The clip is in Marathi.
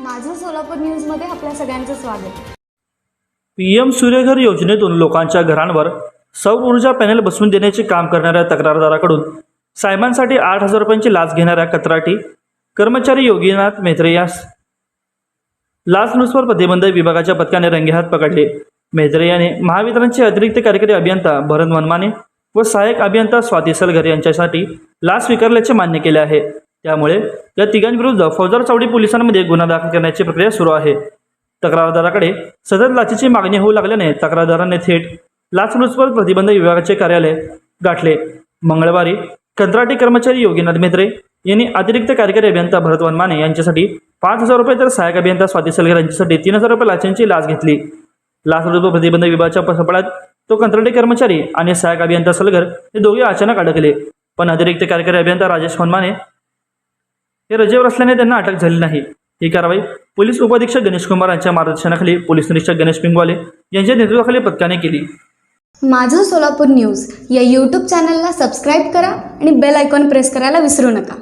माझं सोलापूर न्यूजमध्ये आपल्या सगळ्यांचं स्वागत. पीएम सूर्यघर योजनेतून लोकांच्या घरांवर सौर ऊर्जा पॅनेल बसवून देण्याचे काम करणाऱ्या तक्रारदाराकडून साहेबांसाठी आठ हजार रुपयांची लाच घेणाऱ्या कत्राटी कर्मचारी योगीनाथ मेहत्रे यास लाचलुचपत प्रतिबंध विभागाच्या पथकाने रंगेहात पकडले. मेहत्रे याने महावितरणचे अतिरिक्त कार्यकारी अभियंता भरत मनमाने व सहाय्यक अभियंता स्वाती सलघर यांच्यासाठी लाच स्वीकारल्याचे मान्य केले आहे. त्यामुळे या तिघांविरुद्ध फौजदार चावडी पोलिसांमध्ये गुन्हा दाखल करण्याची प्रक्रिया सुरू आहे. तक्रारदाराकडे सतत लाचेची मागणी होऊ लागल्याने तक्रारदाराने थेट लाचलुचपत प्रतिबंध विभागाचे कार्यालय गाठले. मंगळवारी कंत्राटी कर्मचारी योगीनाथ मेत्रे यांनी अतिरिक्त कार्यकारी अभियंता भरत वनमाने यांच्यासाठी पाच हजार रुपये तर सहाय्यक अभियंता स्वाती सलगर यांच्यासाठी तीन हजार रुपये लाचांची लाच घेतली. लाचलुचपत प्रतिबंध विभागाच्या सफळात तो कंत्राटी कर्मचारी आणि सहाय्यक अभियंता सलगर हे दोघे अचानक अडकले. पण अतिरिक्त कार्यकारी अभियंता राजेश वनमाने हे रजेवर असल्याने त्यांना अटक झाली नाही. ही कारवाई पोलीस उपाधीक्षक गणेश कुमार यांच्या मार्गदर्शनाखाली पोलीस निरीक्षक गणेश पिंगवाले यांच्या नेतृत्वाखाली पथकाने केली. माझं सोलापूर न्यूज या यूट्यूब चॅनलला सबस्क्राईब करा आणि बेल आयकॉन प्रेस करायला विसरू नका.